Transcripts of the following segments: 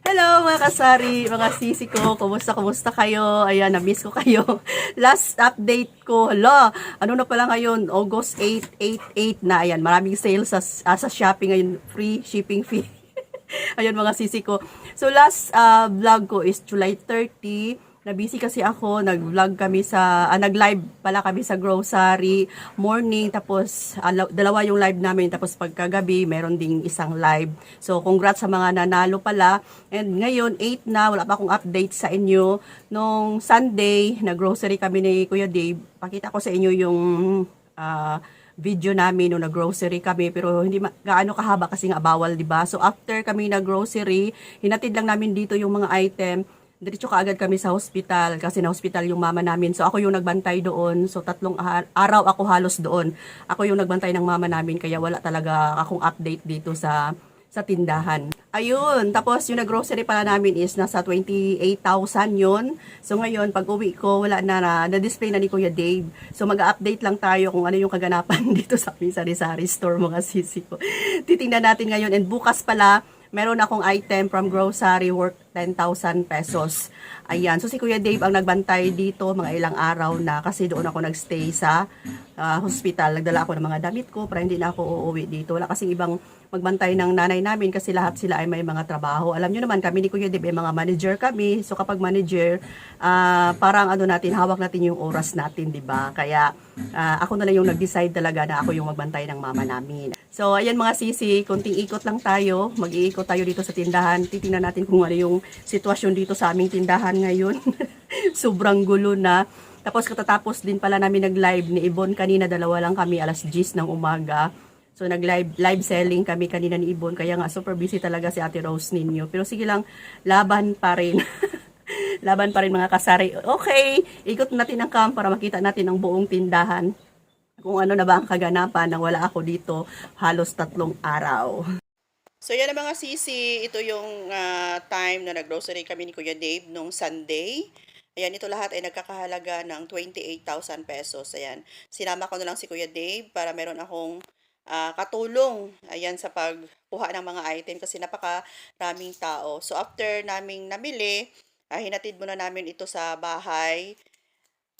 Hello mga kasari, mga sisi ko, kumusta, kumusta kayo? Ayan, na-miss ko kayo. Last update ko, hala, ano na pala ngayon, August 8, 8, 8 na, ayan, maraming sales sa, ah, sa Shopee ngayon, free shipping fee. Ayun mga sisi ko. So last uh, vlog ko is July 30. Na-busy kasi ako, nag-vlog kami sa, ah, nag-live pala kami sa grocery morning, tapos ah, la- dalawa yung live namin, tapos pagkagabi, meron ding isang live. So congrats sa mga nanalo pala. And ngayon, 8 na, wala pa akong update sa inyo. Nung Sunday, nag-grocery kami ni Kuya Dave. Pakita ko sa inyo yung ah, video namin nung nag-grocery kami pero hindi gaano kahaba kasi nga bawal, 'di ba? So after kami nag-grocery, hinatid lang namin dito yung mga item. Diretso kaagad kami sa hospital kasi na hospital yung mama namin. So ako yung nagbantay doon. So tatlong araw ako halos doon. Ako yung nagbantay ng mama namin kaya wala talaga akong update dito sa sa tindahan. Ayun, tapos yung nag-grocery pala namin is nasa 28,000 yun. So ngayon, pag uwi ko, wala na na, na-display na ni Kuya Dave. So mag-update lang tayo kung ano yung kaganapan dito sa aming sari-sari store mga sisi ko. Titingnan natin ngayon and bukas pala, meron akong item from grocery worth 10,000 pesos. Ayan. So si Kuya Dave ang nagbantay dito mga ilang araw na kasi doon ako nagstay sa ah, hospital. Nagdala ako ng mga damit ko para hindi na ako uuwi dito. Wala kasing ibang magbantay ng nanay namin kasi lahat sila ay may mga trabaho. Alam nyo naman, kami ni Kuya Dave ay mga manager kami. So kapag manager, ah, parang ano natin, hawak natin yung oras natin, di ba? Kaya ah, ako na lang yung nag-decide talaga na ako yung magbantay ng mama namin. So ayan mga sisi, kunting ikot lang tayo. Mag-iikot tayo dito sa tindahan. Titingnan natin kung ano yung sitwasyon dito sa aming tindahan ngayon. Sobrang gulo na. Tapos katatapos din pala namin nag-live ni Ibon kanina, dalawa lang kami, alas 10 ng umaga. So nag-live live selling kami kanina ni Ibon kaya nga super busy talaga si Ate Rose ninyo. Pero sige lang, laban pa rin. laban pa rin mga kasari. Okay, ikot natin ang cam para makita natin ang buong tindahan. Kung ano na ba ang kaganapan nang wala ako dito halos tatlong araw. So yan ang mga sisi, ito yung ah, time na nag-grocery kami ni Kuya Dave nung Sunday. Ayan, ito lahat ay nagkakahalaga ng 28,000 pesos. Ayan, sinama ko na lang si Kuya Dave para meron akong ah, katulong. Ayan, sa pagkuha ng mga item kasi napakaraming tao. So after naming namili, ah, hinatid muna namin ito sa bahay.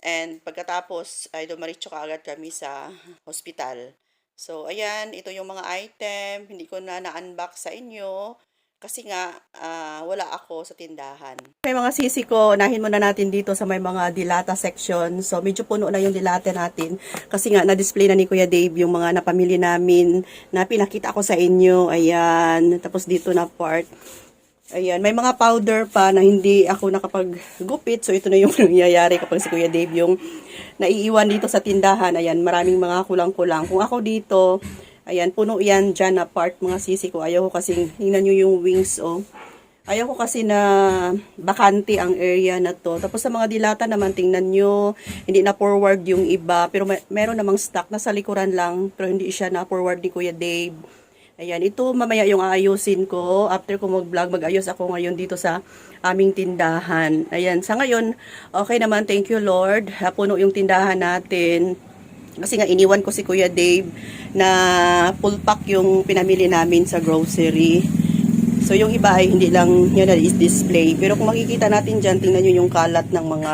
And pagkatapos ay dumaritso kaagad kami sa hospital. So, ayan, ito yung mga item. Hindi ko na na-unbox sa inyo. Kasi nga, ah, wala ako sa tindahan. May mga sisi ko, nahin muna natin dito sa may mga dilata section. So, medyo puno na yung dilata natin. Kasi nga, na-display na ni Kuya Dave yung mga napamili namin na pinakita ko sa inyo. Ayan. Tapos dito na part. Ayan, may mga powder pa na hindi ako nakapaggupit. So, ito na yung nangyayari kapag si Kuya Dave yung naiiwan dito sa tindahan. Ayan, maraming mga kulang-kulang. Kung ako dito, ayan, puno yan dyan na part mga sisi ko. Ayaw ko kasi, tingnan nyo yung wings, oh. Ayaw ko kasi na bakante ang area na to. Tapos sa mga dilata naman, tingnan nyo, hindi na forward yung iba. Pero may, meron namang stock, nasa likuran lang. Pero hindi siya na forward ni Kuya Dave. Ayan, ito mamaya yung aayusin ko. After ko mag-vlog, mag-ayos ako ngayon dito sa aming tindahan. Ayan, sa ngayon, okay naman, thank you Lord. Puno yung tindahan natin. Kasi nga iniwan ko si Kuya Dave na full pack yung pinamili namin sa grocery. So yung iba ay hindi lang yun na is display. Pero kung makikita natin dyan, tingnan nyo yung kalat ng mga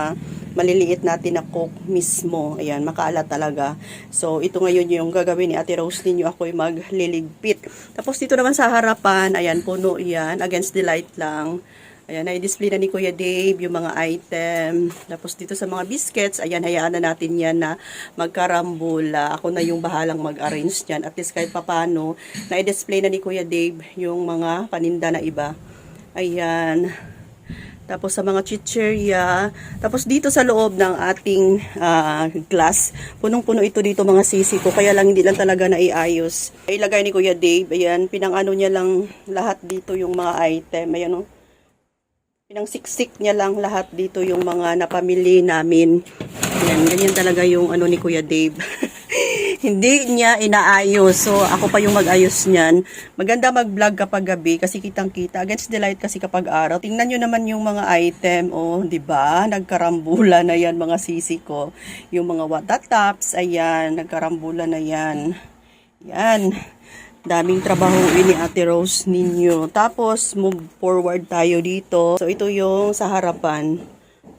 maliliit natin na coke mismo. Ayan, makalat talaga. So, ito ngayon yung gagawin ni Ate Rose ninyo. Ako'y magliligpit. Tapos dito naman sa harapan, ayan, puno yan. Against the light lang. Ayan, na-display na ni Kuya Dave yung mga item. Tapos dito sa mga biscuits, ayan, hayaan na natin yan na magkarambula. Ako na yung bahalang mag-arrange niyan. At least kahit papano, na-display na ni Kuya Dave yung mga paninda na iba. Ayan. Tapos sa mga chicherya. Tapos dito sa loob ng ating ah, glass, punong-puno ito dito mga sisi ko. Kaya lang hindi lang talaga naiayos. Ilagay ni Kuya Dave. Ayan, pinang-ano niya lang lahat dito yung mga item. Ayan o. Pinang siksik niya lang lahat dito yung mga napamili namin. Ayan, ganyan talaga yung ano ni Kuya Dave. hindi niya inaayos. So, ako pa yung mag-ayos niyan. Maganda mag-vlog kapag gabi kasi kitang-kita. Against the light kasi kapag araw. Tingnan nyo naman yung mga item. Oh, di ba? Nagkarambula na yan mga sisi ko. Yung mga watatops, ayan, nagkarambula na yan. Yan. Daming trabaho ni Ate Rose ninyo. Tapos, move forward tayo dito. So, ito yung sa harapan.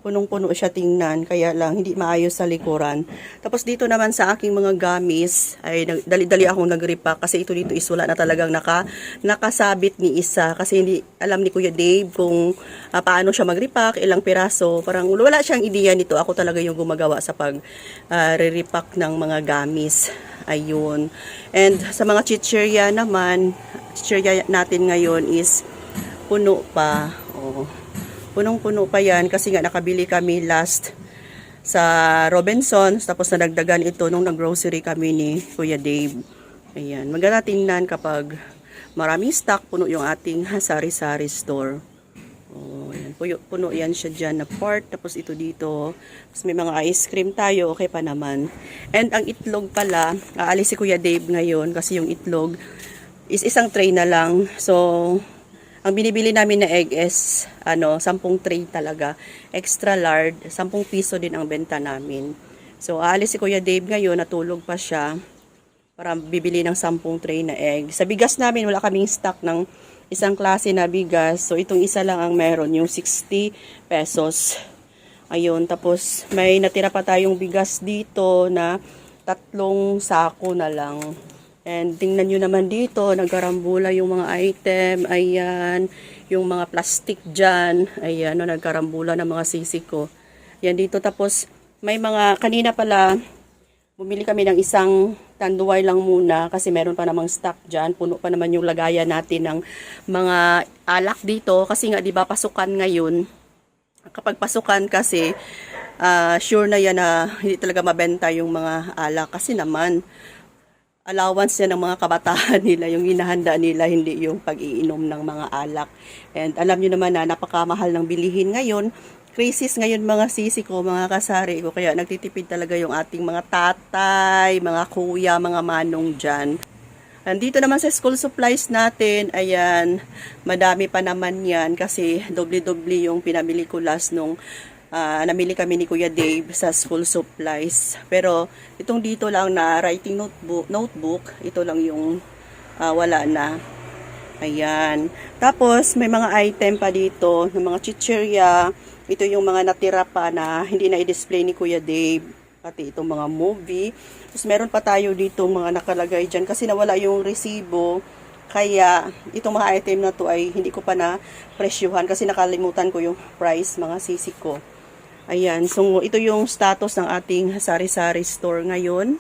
Punong-puno siya tingnan, kaya lang hindi maayos sa likuran. Tapos dito naman sa aking mga gamis, ay dali-dali akong nag-repack kasi ito dito is wala na talagang naka, nakasabit ni isa. Kasi hindi alam ni Kuya Dave kung ah, paano siya mag-repack, ilang piraso. Parang wala siyang ideya nito. Ako talaga yung gumagawa sa pag ah, re-repack ng mga gamis. Ayun. And sa mga chichirya naman, chichirya natin ngayon is puno pa. Oh. Punong-puno pa yan kasi nga nakabili kami last sa Robinsons tapos nadagdagan ito nung nag-grocery kami ni Kuya Dave. Ayan. Maganda tingnan kapag maraming stock, puno yung ating sari-sari store. Oh, ayan. Puyo, puno yan siya dyan na part. Tapos ito dito. Tapos may mga ice cream tayo. Okay pa naman. And ang itlog pala, aalis si Kuya Dave ngayon kasi yung itlog is isang tray na lang. So, ang binibili namin na egg is ano, 10 tray talaga. Extra large, 10 piso din ang benta namin. So, aalis si Kuya Dave ngayon, natulog pa siya para bibili ng 10 tray na egg. Sa bigas namin, wala kaming stock ng isang klase na bigas. So, itong isa lang ang meron, yung 60 pesos. Ayun, tapos may natira pa tayong bigas dito na tatlong sako na lang. And tingnan nyo naman dito, nagkarambula yung mga item, ayan, yung mga plastic dyan, ayan, no, nagkarambula ng mga sisi ko. Yan dito, tapos may mga, kanina pala, bumili kami ng isang tanduay lang muna kasi meron pa namang stock dyan. Puno pa naman yung lagayan natin ng mga alak dito kasi nga 'di ba pasukan ngayon. Kapag pasukan kasi ah, sure na yan na hindi talaga mabenta yung mga alak kasi naman allowance yan ng mga kabataan nila, yung hinahanda nila, hindi yung pag-iinom ng mga alak. And alam nyo naman na napakamahal ng bilihin ngayon. Crisis ngayon mga sisi ko, mga kasari ko. Kaya nagtitipid talaga yung ating mga tatay, mga kuya, mga manong dyan. Nandito naman sa school supplies natin, ayan, madami pa naman yan kasi doble-doble yung pinamili ko last nung ah, namili kami ni Kuya Dave sa school supplies. Pero itong dito lang na writing notebook, notebook ito lang yung ah, wala na. Ayan. Tapos may mga item pa dito, ng mga chichirya. Ito yung mga natira pa na hindi na i-display ni Kuya Dave pati itong mga movie. Tapos meron pa tayo dito mga nakalagay dyan kasi nawala yung resibo. Kaya itong mga item na to ay hindi ko pa na presyuhan kasi nakalimutan ko yung price mga sisi ko. Ayan, so ito yung status ng ating sari-sari store ngayon.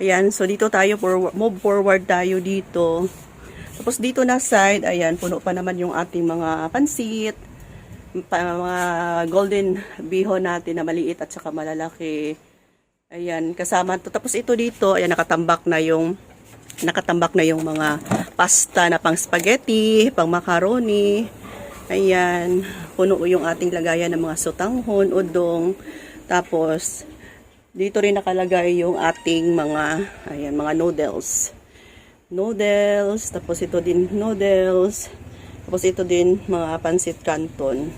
Ayan, so dito tayo, move forward tayo dito. Tapos dito na side, ayan, puno pa naman yung ating mga pansit, pa, mga golden bihon natin na maliit at saka malalaki. Ayan, kasama to. Tapos ito dito, ayan, nakatambak na yung nakatambak na yung mga pasta na pang spaghetti, pang macaroni. Ayan, puno yung ating lagayan ng mga sotanghon, udong. Tapos, dito rin nakalagay yung ating mga, ayan, mga noodles. Noodles, tapos ito din noodles. Tapos ito din mga pansit canton.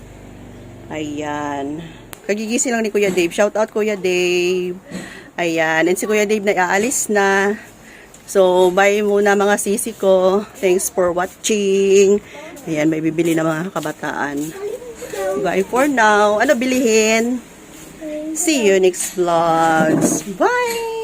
Ayan. Kagigising lang ni Kuya Dave. Shout out Kuya Dave. Ayan. And si Kuya Dave na aalis na. So, bye muna mga sisi ko. Thanks for watching. Ayan, may bibili na mga kabataan. Bye for now. Ano bilihin? See you next vlogs. Bye!